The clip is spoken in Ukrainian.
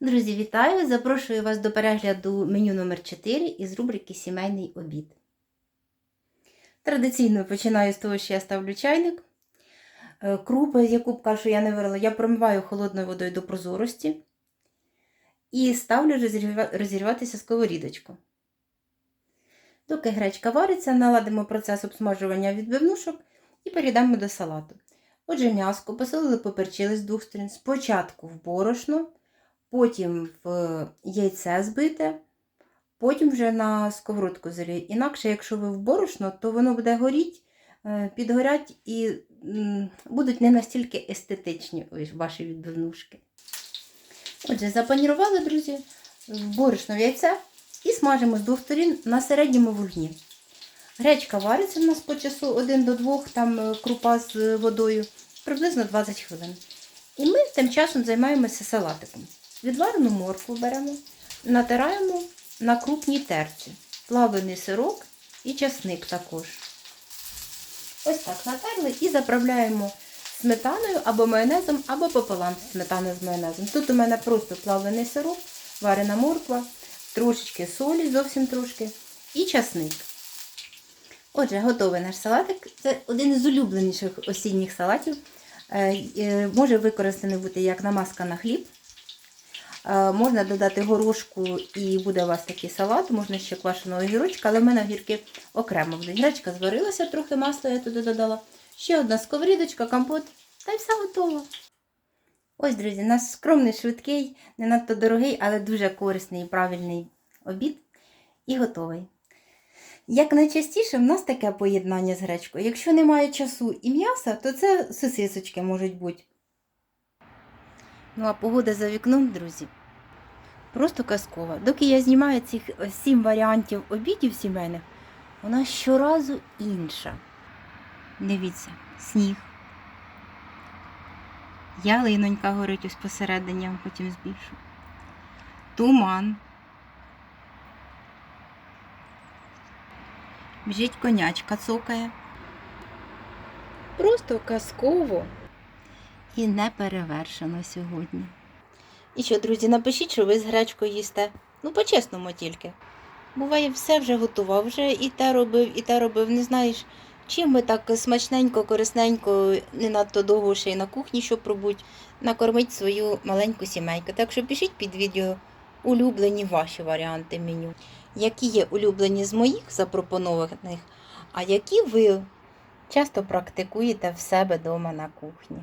Друзі, вітаю! Запрошую вас до перегляду меню номер 4 із рубрики Сімейний обід. Традиційно починаю з того, що я ставлю чайник. Е, Крупи, яку б кашу я не варила, я промиваю холодною водою до прозорості і ставлю розігріватися сковорідочку. Доки гречка вариться, наладимо процес обсмажування відбивнушок і перейдемо до салату. Отже, м'яско посолили, поперчили з двох сторін. Спочатку в борошно, потім в яйце збите, потім вже на сковородку залію. Інакше, якщо ви в борошно, то воно буде горіть, е, підгорять і будуть не настільки естетичні ваші відбивнушки. Отже, запанірували, друзі, в борошно в яйце і смажимо з двох сторін на середньому вогні. Гречка вариться в нас по часу 1 до 2, там е, крупа з водою, приблизно 20 хвилин. І ми тим часом займаємося салатиком. Відварену моркву беремо, натираємо на крупній терці, плавлений сирок і часник також. Ось так натерли і заправляємо сметаною або майонезом, або пополам сметаною з майонезом. Тут у мене просто плавлений сирок, варена морква, трошечки солі, зовсім трошки, і часник. Отже, готовий наш салатик. Це один із улюбленіших осінніх салатів. Е, е, Може використаний бути як намазка на хліб. Е, Можна додати горошку і буде у вас такий салат, можна ще квашеного огірочка, але в мене огірки окремо. Гречка зварилася, трохи масла я туди додала. Ще одна сковорідочка, компот, та й все готово. Ось, друзі, у нас скромний, швидкий, не надто дорогий, але дуже корисний і правильний обід. І готовий. Як найчастіше в нас таке поєднання з гречкою. Якщо немає часу і м'яса, то це сосисочки можуть бути. Ну а погода за вікном, друзі, просто казкова. Доки я знімаю цих е, сім варіантів обідів сімейних, вона щоразу інша. Дивіться, сніг. Ялинонька горить ось посередині, я потім збільшу. Туман. Біжить конячка цокає. Просто казково і неперевершено сьогодні. І що, друзі, напишіть, що ви з гречкою їсте. Ну, по-чесному тільки. Буває, все вже готував, вже і те робив, і те робив. Не знаєш, чим би так смачненько, корисненько, не надто довго ще й на кухні, щоб пробуть, накормить свою маленьку сімейку. Так що пишіть під відео улюблені ваші варіанти меню. Які є улюблені з моїх запропонованих, а які ви часто практикуєте в себе вдома на кухні.